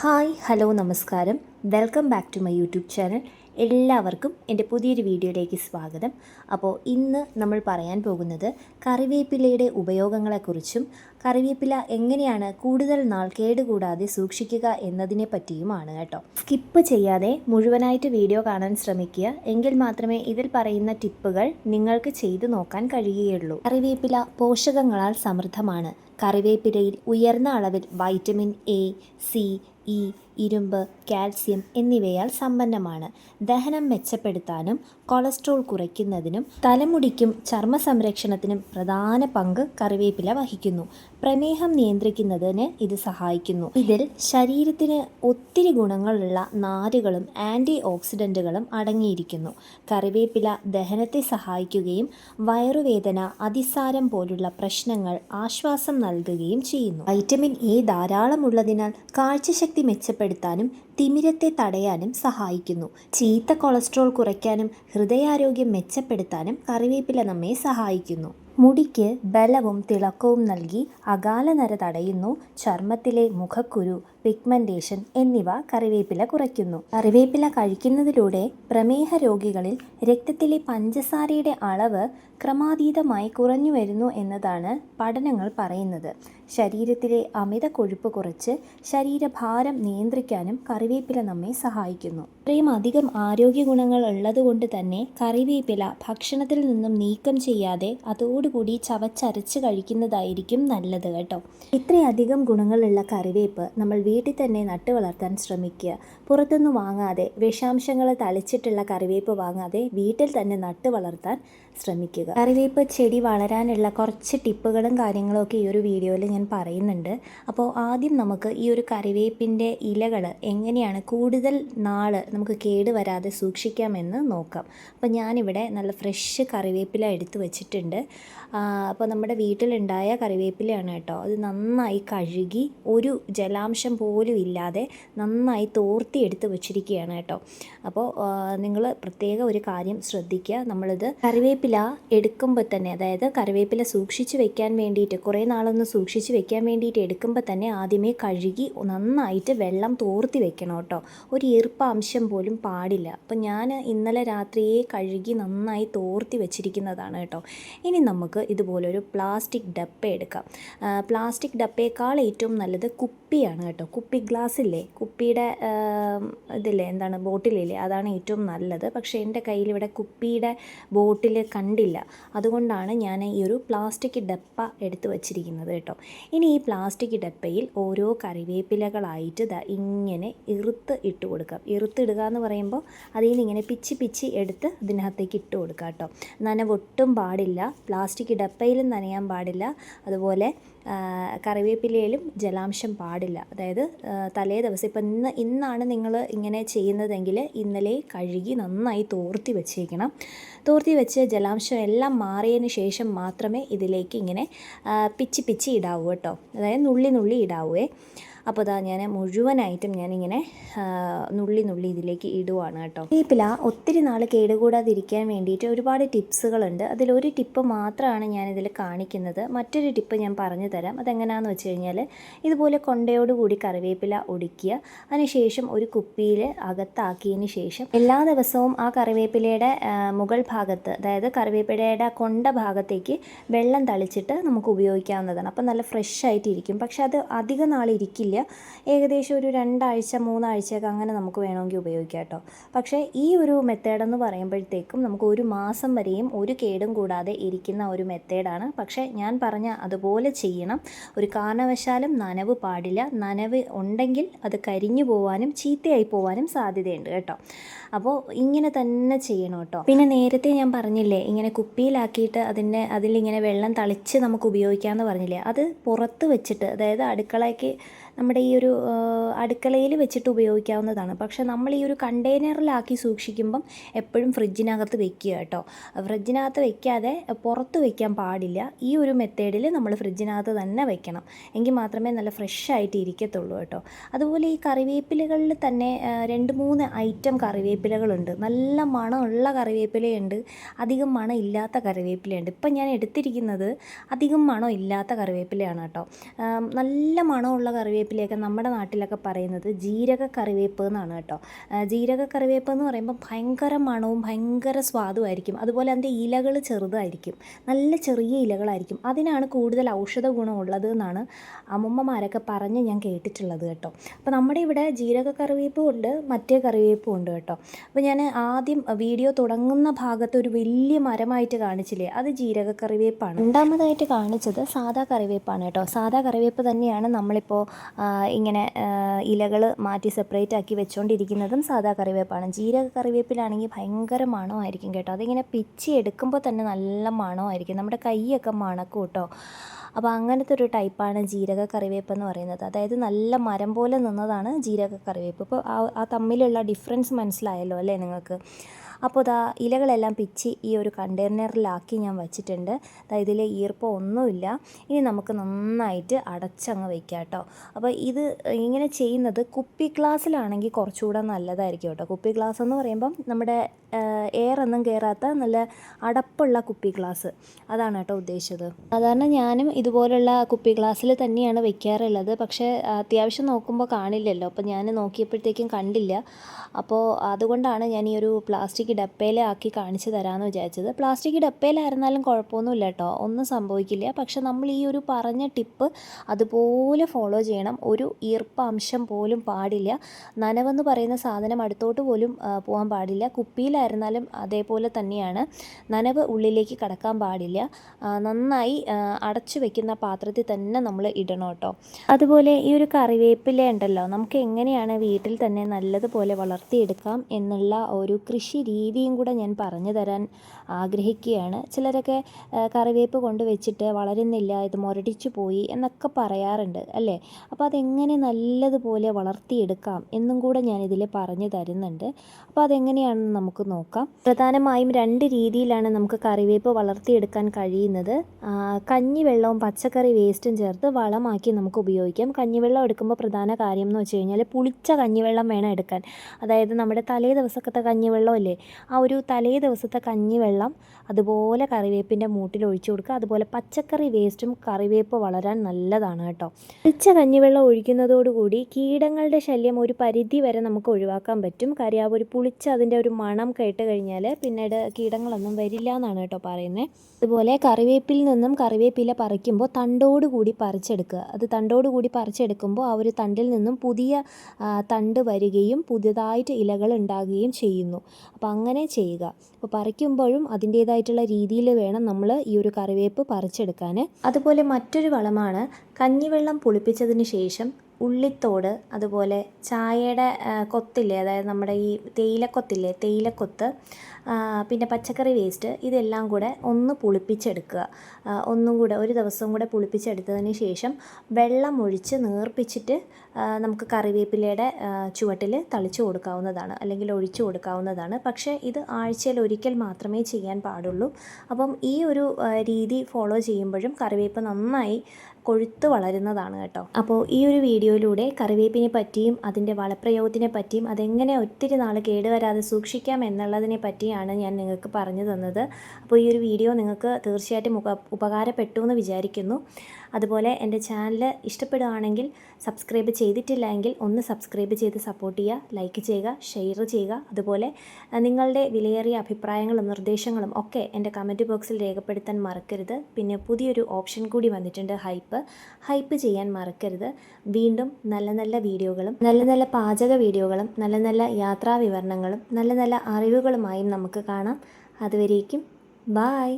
Hi hello നമസ്കാരം. Welcome back to my YouTube channel. എല്ലാവർക്കും എന്റെ പുതിയൊരു വീഡിയോയിലേക്ക് സ്വാഗതം. അപ്പോൾ ഇന്ന് നമ്മൾ പറയാൻ പോകുന്നത് കറിവേപ്പിലയുടെ ഉപയോഗങ്ങളെക്കുറിച്ചും കറിവേപ്പില എങ്ങനെയാണ് കൂടുതൽ നാൾ കേടുകൂടാതെ സൂക്ഷിക്കുക എന്നതിനെ പറ്റിയുമാണ് കേട്ടോ. സ്കിപ്പ് ചെയ്യാതെ മുഴുവനായിട്ട് വീഡിയോ കാണാൻ ശ്രമിക്കുക. എങ്കിൽ മാത്രമേ ഇതിൽ പറയുന്ന ടിപ്പുകൾ നിങ്ങൾക്ക് ചെയ്തു നോക്കാൻ കഴിയുകയുള്ളൂ. കറിവേപ്പില പോഷകങ്ങളാൽ സമൃദ്ധമാണ്. കറിവേപ്പിലയിൽ ഉയർന്ന അളവിൽ വൈറ്റമിൻ എ സി 一 ഇരുമ്പ് കാൽസ്യം എന്നിവയാൽ സമ്പന്നമാണ്. ദഹനം മെച്ചപ്പെടുത്താനും കൊളസ്ട്രോൾ കുറയ്ക്കുന്നതിനും തലമുടിക്കും ചർമ്മ സംരക്ഷണത്തിനും പ്രധാന പങ്ക് കറിവേപ്പില വഹിക്കുന്നു. പ്രമേഹം നിയന്ത്രിക്കുന്നതിന് ഇത് സഹായിക്കുന്നു. ഇതിൽ ശരീരത്തിന് ഒത്തിരി ഗുണങ്ങളുള്ള നാരുകളും ആന്റി ഓക്സിഡന്റുകളും അടങ്ങിയിരിക്കുന്നു. കറിവേപ്പില ദഹനത്തെ സഹായിക്കുകയും വയറുവേദന അതിസാരം പോലുള്ള പ്രശ്നങ്ങൾ ആശ്വാസം നൽകുകയും ചെയ്യുന്നു. വൈറ്റമിൻ എ ധാരാളമുള്ളതിനാൽ കാഴ്ചശക്തി മെച്ചപ്പെടുത്താനും തിമിരത്തെ തടയാനും സഹായിക്കുന്നു. ചീത്ത കൊളസ്ട്രോൾ കുറയ്ക്കാനും ഹൃദയാരോഗ്യം മെച്ചപ്പെടുത്താനും കറിവേപ്പില നമ്മെ സഹായിക്കുന്നു. മുടിക്ക് ബലവും തിളക്കവും നൽകി അകാലനര തടയുന്നു. ചർമ്മത്തിലെ മുഖക്കുരു പിഗ്മെന്റേഷൻ എന്നിവ കറിവേപ്പില കുറയ്ക്കുന്നു. കറിവേപ്പില കഴിക്കുന്നതിലൂടെ പ്രമേഹ രോഗികളിൽ രക്തത്തിലെ പഞ്ചസാരയുടെ അളവ് ക്രമാതീതമായി കുറഞ്ഞു വരുന്നു എന്നതാണ് പഠനങ്ങൾ പറയുന്നത്. ശരീരത്തിലെ അമിത കൊഴുപ്പ് കുറച്ച് ശരീരഭാരം നിയന്ത്രിക്കാനും കറിവേപ്പില നമ്മെ സഹായിക്കുന്നു. ഇത്രയും അധികം ആരോഗ്യ ഗുണങ്ങൾ ഉള്ളതുകൊണ്ട് തന്നെ കറിവേപ്പില ഭക്ഷണത്തിൽ നിന്നും നീക്കം ചെയ്യാതെ അതോടുകൂടി ചവച്ചരച്ച് കഴിക്കുന്നതായിരിക്കും നല്ലത് കേട്ടോ. ഇത്രയധികം ഗുണങ്ങളുള്ള കറിവേപ്പ് നമ്മൾ വീട്ടിൽ തന്നെ നട്ടു വളർത്താൻ ശ്രമിക്കുക. പുറത്തുനിന്ന് വാങ്ങാതെ വിഷാംശങ്ങൾ തളിച്ചിട്ടുള്ള കറിവേപ്പ് വാങ്ങാതെ വീട്ടിൽ തന്നെ നട്ടു വളർത്താൻ ശ്രമിക്കുക. കറിവേപ്പ് ചെടി വളരാനുള്ള കുറച്ച് ടിപ്പുകളും കാര്യങ്ങളും ഒക്കെ ഈ ഒരു വീഡിയോയിൽ ഞാൻ പറയുന്നുണ്ട്. അപ്പോൾ ആദ്യം നമുക്ക് ഈ ഒരു കറിവേപ്പിന്റെ ഇലകൾ എങ്ങനെയാണ് കൂടുതൽ നാൾ നമുക്ക് കേട് വരാതെ സൂക്ഷിക്കാമെന്ന് നോക്കാം. അപ്പോൾ ഞാനിവിടെ നല്ല ഫ്രഷ് കറിവേപ്പില എടുത്ത് വെച്ചിട്ടുണ്ട്. അപ്പോൾ നമ്മുടെ വീട്ടിലുണ്ടായ കറിവേപ്പിലയാണ് കേട്ടോ. അത് നന്നായി കഴുകി ഒരു ജലാംശം പോലും ഇല്ലാതെ നന്നായി തോർത്തി എടുത്ത് വെച്ചിരിക്കുകയാണ് കേട്ടോ. അപ്പോൾ നിങ്ങൾ പ്രത്യേക ഒരു കാര്യം ശ്രദ്ധിക്കുക. നമ്മളിത് കറിവേപ്പില എടുക്കുമ്പോൾ തന്നെ അതായത് കറിവേപ്പില സൂക്ഷിച്ച് വെക്കാൻ വേണ്ടിയിട്ട് കുറേ നാളൊന്ന് സൂക്ഷിച്ച് വെക്കാൻ വേണ്ടിയിട്ട് എടുക്കുമ്പോൾ തന്നെ ആദ്യമേ കഴുകി നന്നായിട്ട് വെള്ളം തോർത്തി വെക്കണം കേട്ടോ. ഒരു ഈർപ്പ അംശം പോലും പാടില്ല. അപ്പോൾ ഞാൻ ഇന്നലെ രാത്രിയെ കഴുകി നന്നായി തോർത്തി വെച്ചിരിക്കുന്നതാണ് കേട്ടോ. ഇനി നമുക്ക് ഇതുപോലൊരു പ്ലാസ്റ്റിക് ഡപ്പ എടുക്കാം. പ്ലാസ്റ്റിക് ഡപ്പയേക്കാൾ ഏറ്റവും നല്ലത് കുപ്പിയാണ് കേട്ടോ. കുപ്പി ഗ്ലാസ് ഇല്ലേ കുപ്പിയുടെ ഇതില്ലേ എന്താണ് ബോട്ടിലില്ലേ അതാണ് ഏറ്റവും നല്ലത്. പക്ഷേ എന്റെ കയ്യിൽ ഇവിടെ കുപ്പിയുടെ ബോട്ടിൽ കണ്ടില്ല. അതുകൊണ്ടാണ് ഞാൻ ഈ ഒരു പ്ലാസ്റ്റിക് ഡപ്പ എടുത്ത് വച്ചിരിക്കുന്നത് കേട്ടോ. ഇനി ഈ പ്ലാസ്റ്റിക് ഡപ്പയിൽ ഓരോ കറിവേപ്പിലകളായിട്ട് ഇങ്ങനെ ഇറുത്ത് ഇട്ട് കൊടുക്കാം. ഇറുത്തിടുക എന്ന് പറയുമ്പോൾ അതിൽ നിന്ന് ഇങ്ങനെ പിച്ചി പിച്ചി എടുത്ത് ഇതിനകത്തേക്ക് ഇട്ട് കൊടുക്കാം കേട്ടോ. നനവൊട്ടും പാടില്ല. പ്ലാസ്റ്റിക് ഡപ്പയിലും നനയാൻ പാടില്ല. അതുപോലെ കറിവേപ്പിലയിലും ജലാംശം പാടില്ല. അതായത് തലേ ദിവസം ഇപ്പം ഇന്ന് ഇന്നാണ് നിങ്ങൾ ഇങ്ങനെ ചെയ്യുന്നതെങ്കിൽ ഇന്നലെ കഴുകി നന്നായി തോർത്തി വെച്ചേക്കണം. തോർത്തി വെച്ച് ജലാംശം എല്ലാം മാറിയതിന് ശേഷം മാത്രമേ ഇതിലേക്ക് ഇങ്ങനെ പിച്ചി പിച്ചി ഇടാവൂ കേട്ടോ. അതായത് നുള്ളി നുള്ളി ഇടാവേ. അപ്പോൾ ഇതാ ഞാൻ മുഴുവനായിട്ടും ഞാനിങ്ങനെ നുള്ളി നുള്ളി ഇതിലേക്ക് ഇടുവാണ് കേട്ടോ. വേപ്പില ഒത്തിരി നാൾ കേടുകൂടാതിരിക്കാൻ വേണ്ടിയിട്ട് ഒരുപാട് ടിപ്സുകളുണ്ട്. അതിലൊരു ടിപ്പ് മാത്രമാണ് ഞാനിതിൽ കാണിക്കുന്നത്. മറ്റൊരു ടിപ്പ് ഞാൻ പറഞ്ഞു തരാം. അതെങ്ങനെയാണെന്ന് വെച്ച് കഴിഞ്ഞാൽ ഇതുപോലെ കൊണ്ടയോടുകൂടി കറിവേപ്പില ഒടിക്കുക. അതിനുശേഷം ഒരു കുപ്പിയിൽ അകത്താക്കിയതിന് ശേഷം എല്ലാ ദിവസവും ആ കറിവേപ്പിലയുടെ മുകൾ ഭാഗത്ത് അതായത് കറിവേപ്പിലയുടെ കൊണ്ട ഭാഗത്തേക്ക് വെള്ളം തളിച്ചിട്ട് നമുക്ക് ഉപയോഗിക്കാവുന്നതാണ്. അപ്പോൾ നല്ല ഫ്രഷ് ആയിട്ടിരിക്കും പക്ഷെ അത് അധിക നാൾ ഇരിക്കില്ല ഏകദേശം ഒരു രണ്ടാഴ്ച മൂന്നാഴ്ചയൊക്കെ അങ്ങനെ നമുക്ക് വേണമെങ്കിൽ ഉപയോഗിക്കാം കേട്ടോ. പക്ഷേ ഈ ഒരു മെത്തേഡ് എന്ന് പറയുമ്പോഴത്തേക്കും നമുക്ക് ഒരു മാസം വരെയും ഒരു കേടും കൂടാതെ ഇരിക്കുന്ന ഒരു മെത്തേഡാണ് പക്ഷേ ഞാൻ പറഞ്ഞ അതുപോലെ ചെയ്യണം. ഒരു കാരണവശാലും നനവ് പാടില്ല. നനവ് ഉണ്ടെങ്കിൽ അത് കരിഞ്ഞു പോവാനും ചീത്തയായി പോവാനും സാധ്യതയുണ്ട് കേട്ടോ. അപ്പോൾ ഇങ്ങനെ തന്നെ ചെയ്യണം കേട്ടോ. പിന്നെ നേരത്തെ ഞാൻ പറഞ്ഞില്ലേ ഇങ്ങനെ കുപ്പിയിലാക്കിയിട്ട് അതിന്റെ അതിലിങ്ങനെ വെള്ളം തളിച്ച് നമുക്ക് ഉപയോഗിക്കാമെന്ന് പറഞ്ഞില്ലേ അത് പുറത്ത് വെച്ചിട്ട് അതായത് അടുക്കളയ്ക്ക് നമ്മുടെ ഈ ഒരു അടുക്കളയിൽ വെച്ചിട്ട് ഉപയോഗിക്കാവുന്നതാണ്. പക്ഷേ നമ്മൾ ഈ ഒരു കണ്ടെയ്നറിലാക്കി സൂക്ഷിക്കുമ്പം എപ്പോഴും ഫ്രിഡ്ജിനകത്ത് വെക്കുക കേട്ടോ. ഫ്രിഡ്ജിനകത്ത് വെക്കാതെ പുറത്ത് വെക്കാൻ പാടില്ല. ഈ ഒരു മെത്തേഡിൽ നമ്മൾ ഫ്രിഡ്ജിനകത്ത് തന്നെ വെക്കണം. എങ്കിൽ മാത്രമേ നല്ല ഫ്രഷ് ആയിട്ട് ഇരിക്കത്തുള്ളൂ കേട്ടോ. അതുപോലെ ഈ കറിവേപ്പിലകളിൽ തന്നെ രണ്ട് മൂന്ന് ഐറ്റം കറിവേപ്പിലകളുണ്ട്. നല്ല മണമുള്ള കറിവേപ്പിലയുണ്ട്. അധികം മണം ഇല്ലാത്ത കറിവേപ്പിലയുണ്ട്. ഇപ്പം ഞാൻ എടുത്തിരിക്കുന്നത് അധികം മണം ഇല്ലാത്ത കറിവേപ്പിലയാണ് കേട്ടോ. നല്ല മണമുള്ള കറിവേപ്പില കറിവേപ്പിലയൊക്കെ നമ്മുടെ നാട്ടിലൊക്കെ പറയുന്നത് ജീരക കറിവേപ്പ് എന്നാണ് കേട്ടോ. ജീരക കറിവേപ്പ് എന്ന് പറയുമ്പോൾ ഭയങ്കര മണവും ഭയങ്കര സ്വാദുമായിരിക്കും അതുപോലെ അതിന്റെ ഇലകൾ ചെറുതായിരിക്കും. നല്ല ചെറിയ ഇലകളായിരിക്കും. അതിനാണ് കൂടുതൽ ഔഷധ ഗുണമുള്ളത് എന്നാണ് അമ്മമ്മമാരൊക്കെ പറഞ്ഞ് ഞാൻ കേട്ടിട്ടുള്ളത് കേട്ടോ. അപ്പോൾ നമ്മുടെ ഇവിടെ ജീരക കറിവേപ്പും ഉണ്ട് മറ്റേ കറിവേപ്പും ഉണ്ട് കേട്ടോ. അപ്പോൾ ഞാൻ ആദ്യം വീഡിയോ തുടങ്ങുന്ന ഭാഗത്ത് ഒരു വലിയ മരമായിട്ട് കാണിച്ചില്ലേ? അത് ജീരക കറിവേപ്പാണ്. രണ്ടാമതായിട്ട് കാണിച്ചത് സാധാ കറിവേപ്പാണ് കേട്ടോ. സാധാ കറിവേപ്പ് തന്നെയാണ് നമ്മളിപ്പോൾ ഇങ്ങനെ ഇലകൾ മാറ്റി സെപ്പറേറ്റ് ആക്കി വെച്ചുകൊണ്ടിരിക്കുന്നതും സാധാ കറിവേപ്പാണ്. ജീരക കറിവേപ്പിലാണെങ്കിൽ ഭയങ്കര മണമായിരിക്കും കേട്ടോ. അതിങ്ങനെ പിച്ചി എടുക്കുമ്പോൾ തന്നെ നല്ല മണമായിരിക്കും. നമ്മുടെ കൈയൊക്കെ മണക്കും കേട്ടോ. അപ്പോൾ അങ്ങനത്തെ ഒരു ടൈപ്പാണ് ജീരക കറിവേപ്പ് എന്ന് പറയുന്നത്. അതായത് നല്ല മരം പോലെ നിന്നതാണ് ജീരക കറിവേപ്പ്. ഇപ്പോൾ ആ തമ്മിലുള്ള ഡിഫറൻസ് മനസ്സിലായല്ലോ അല്ലേ നിങ്ങൾക്ക്? അപ്പോൾ ഇതാ ഇലകളെല്ലാം പിച്ച് ഈ ഒരു കണ്ടെയ്നറിലാക്കി ഞാൻ വച്ചിട്ടുണ്ട്. അതായത് ഇതിൽ ഈർപ്പം ഒന്നുമില്ല. ഇനി നമുക്ക് നന്നായിട്ട് അടച്ചങ്ങ് വയ്ക്കാം കേട്ടോ. അപ്പോൾ ഇത് ഇങ്ങനെ ചെയ്യുന്നത് കുപ്പി ഗ്ലാസ്സിലാണെങ്കിൽ കുറച്ചുകൂടെ നല്ലതായിരിക്കും കേട്ടോ. കുപ്പി ഗ്ലാസ് എന്ന് പറയുമ്പം നമ്മുടെ എയർ ഒന്നും കയറാത്ത നല്ല അടപ്പുള്ള കുപ്പി ഗ്ലാസ്. അതാണ് കേട്ടോ ഉദ്ദേശിച്ചത്. സാധാരണ ഞാനും ഇതുപോലുള്ള കുപ്പി ഗ്ലാസ്സിൽ തന്നെയാണ് വെക്കാറുള്ളത്. പക്ഷേ അത്യാവശ്യം നോക്കുമ്പോൾ കാണില്ലല്ലോ. അപ്പോൾ ഞാൻ നോക്കിയപ്പോഴത്തേക്കും കണ്ടില്ല. അപ്പോൾ അതുകൊണ്ടാണ് ഞാൻ ഈ ഒരു പ്ലാസ്റ്റിക് ഡപ്പയിലാക്കി കാണിച്ചു തരാമെന്ന് വിചാരിച്ചത്. പ്ലാസ്റ്റിക് ഡപ്പയിലായിരുന്നാലും കുഴപ്പമൊന്നുമില്ല കേട്ടോ. ഒന്നും സംഭവിക്കില്ല. പക്ഷെ നമ്മൾ ഈ ഒരു പറഞ്ഞ ടിപ്പ് അതുപോലെ ഫോളോ ചെയ്യണം. ഒരു ഈർപ്പാംശം പോലും പാടില്ല. നനവെന്ന് പറയുന്ന സാധനം അടുത്തോട്ട് പോലും പോകാൻ പാടില്ല. കുപ്പിയിലായിരുന്നാലും അതേപോലെ തന്നെയാണ്. നനവ് ഉള്ളിലേക്ക് കടക്കാൻ പാടില്ല. നന്നായി അടച്ചു വെക്കുന്ന പാത്രത്തിൽ തന്നെ നമ്മൾ ഇടണം കേട്ടോ. അതുപോലെ ഈ ഒരു കറിവേപ്പില ഉണ്ടല്ലോ. നമുക്ക് എങ്ങനെയാണ് വീട്ടിൽ തന്നെ നല്ലതുപോലെ വളർത്തിയെടുക്കാം എന്നുള്ള ഒരു കൃഷി രീതിയും കൂടെ ഞാൻ പറഞ്ഞു തരാൻ ആഗ്രഹിക്കുകയാണ്. ചിലരൊക്കെ കറിവേപ്പ് കൊണ്ട് വെച്ചിട്ട് വളരുന്നില്ല ഇത് മുരടിച്ചു പോയി എന്നൊക്കെ പറയാറുണ്ട് അല്ലേ? അപ്പോൾ അതെങ്ങനെ നല്ലതുപോലെ വളർത്തിയെടുക്കാം എന്നും കൂടെ ഞാൻ ഇതിൽ പറഞ്ഞു തരുന്നുണ്ട്. അപ്പോൾ അതെങ്ങനെയാണെന്ന് നമുക്ക് നോക്കാം. പ്രധാനമായും രണ്ട് രീതിയിലാണ് നമുക്ക് കറിവേപ്പ് വളർത്തിയെടുക്കാൻ കഴിയുന്നത്. കഞ്ഞിവെള്ളവും പച്ചക്കറി വേസ്റ്റും ചേർത്ത് വളമാക്കി നമുക്ക് ഉപയോഗിക്കാം. കഞ്ഞിവെള്ളം എടുക്കുമ്പോൾ പ്രധാന കാര്യം എന്ന് വെച്ച് കഴിഞ്ഞാൽ പുളിച്ച കഞ്ഞിവെള്ളം വേണം എടുക്കാൻ. അതായത് നമ്മുടെ തലേ ദിവസത്തെ കഞ്ഞിവെള്ളം ഇല്ലേ ആ ഒരു തലേ ദിവസത്തെ കഞ്ഞിവെള്ളം അതുപോലെ കറിവേപ്പിന്റെ മൂട്ടിൽ ഒഴിച്ചു കൊടുക്കുക. അതുപോലെ പച്ചക്കറി വേസ്റ്റും കറിവേപ്പ് വളരാൻ നല്ലതാണ് കേട്ടോ. ഒഴിച്ച കഞ്ഞിവെള്ളം ഒഴിക്കുന്നതോടുകൂടി കീടങ്ങളുടെ ശല്യം ഒരു പരിധി വരെ നമുക്ക് ഒഴിവാക്കാൻ പറ്റും. കാര്യം ആ ഒരു പുളിച്ച അതിന്റെ ഒരു മണം കേട്ട് കഴിഞ്ഞാൽ പിന്നീട് കീടങ്ങളൊന്നും വരില്ല എന്നാണ് കേട്ടോ പറയുന്നത് അതുപോലെ കറിവേപ്പിൽ നിന്നും കറിവേപ്പില പറിക്കുമ്പോൾ തണ്ടോടുകൂടി പറിച്ചെടുക്കുക. അത് തണ്ടോടുകൂടി പറിച്ചെടുക്കുമ്പോൾ ആ ഒരു തണ്ടിൽ നിന്നും പുതിയ തണ്ട് വരികയും പുതിയതായിട്ട് ഇലകൾ ഉണ്ടാകുകയും ചെയ്യുന്നു. അപ്പോൾ അങ്ങനെ ചെയ്യുക. അപ്പോൾ പറിക്കുമ്പോഴും അതിന്റേതായിട്ടുള്ള രീതിയിൽ വേണം നമ്മൾ ഈ ഒരു കറിവേപ്പ് പറിച്ചെടുക്കാൻ. അതുപോലെ മറ്റൊരു വളമാണ് കഞ്ഞിവെള്ളം പുളിപ്പിച്ചതിന് ശേഷം ഉള്ളിത്തോട് അതുപോലെ ചായയുടെ കൊത്തില്ലേ അതായത് നമ്മുടെ ഈ തേയിലക്കൊത്തില്ലേ തേയിലക്കൊത്ത് പിന്നെ പച്ചക്കറി വേസ്റ്റ് ഇതെല്ലാം കൂടെ ഒന്ന് പുളിപ്പിച്ചെടുക്കുക. ഒന്നും കൂടെ ഒരു ദിവസം കൂടെ പുളിപ്പിച്ചെടുത്തതിന് ശേഷം വെള്ളം ഒഴിച്ച് നേർപ്പിച്ചിട്ട് നമുക്ക് കറിവേപ്പിലയുടെ ചുവട്ടിൽ തളിച്ചു കൊടുക്കാവുന്നതാണ് അല്ലെങ്കിൽ ഒഴിച്ചു കൊടുക്കാവുന്നതാണ്. പക്ഷേ ഇത് ആഴ്ചയിൽ ഒരിക്കൽ മാത്രമേ ചെയ്യാൻ പാടുള്ളൂ. അപ്പം ഈ ഒരു രീതി ഫോളോ ചെയ്യുമ്പോഴും കറിവേപ്പ് നന്നായി കൊഴുത്ത് വളരുന്നതാണ് കേട്ടോ. അപ്പോൾ ഈ ഒരു വീഡിയോയിലൂടെ കറിവേപ്പിനെ പറ്റിയും അതിന്റെ വളപ്രയോഗത്തിനെ പറ്റിയും അതെങ്ങനെ ഒത്തിരി നാൾ കേടുവരാതെ സൂക്ഷിക്കാം എന്നുള്ളതിനെ പറ്റിയാണ് ഞാൻ നിങ്ങൾക്ക് പറഞ്ഞു തന്നത്. അപ്പോൾ ഈ ഒരു വീഡിയോ നിങ്ങൾക്ക് തീർച്ചയായിട്ടും ഉപ ഉപകാരപ്പെട്ടു എന്ന് വിചാരിക്കുന്നു. അതുപോലെ എന്റെ ചാനൽ ഇഷ്ടപ്പെടുകയാണെങ്കിൽ സബ്സ്ക്രൈബ് ചെയ്തിട്ടില്ല ഒന്ന് സബ്സ്ക്രൈബ് ചെയ്ത് സപ്പോർട്ട് ചെയ്യുക ലൈക്ക് ചെയ്യുക ഷെയർ ചെയ്യുക. അതുപോലെ നിങ്ങളുടെ വിലയേറിയ അഭിപ്രായങ്ങളും നിർദ്ദേശങ്ങളും ഒക്കെ എന്റെ കമന്റ് ബോക്സിൽ രേഖപ്പെടുത്താൻ മറക്കരുത്. പിന്നെ പുതിയൊരു ഓപ്ഷൻ കൂടി വന്നിട്ടുണ്ട് ഹൈപ്പ് ഹൈപ്പ് ചെയ്യാൻ മറക്കരുത്. വീണ്ടും നല്ല നല്ല വീഡിയോകളും നല്ല നല്ല പാചക വീഡിയോകളും നല്ല നല്ല യാത്രാ വിവരണങ്ങളും നല്ല നല്ല അറിവുകളുമായും നമുക്ക് കാണാം. അതുവരേക്കും ബായ്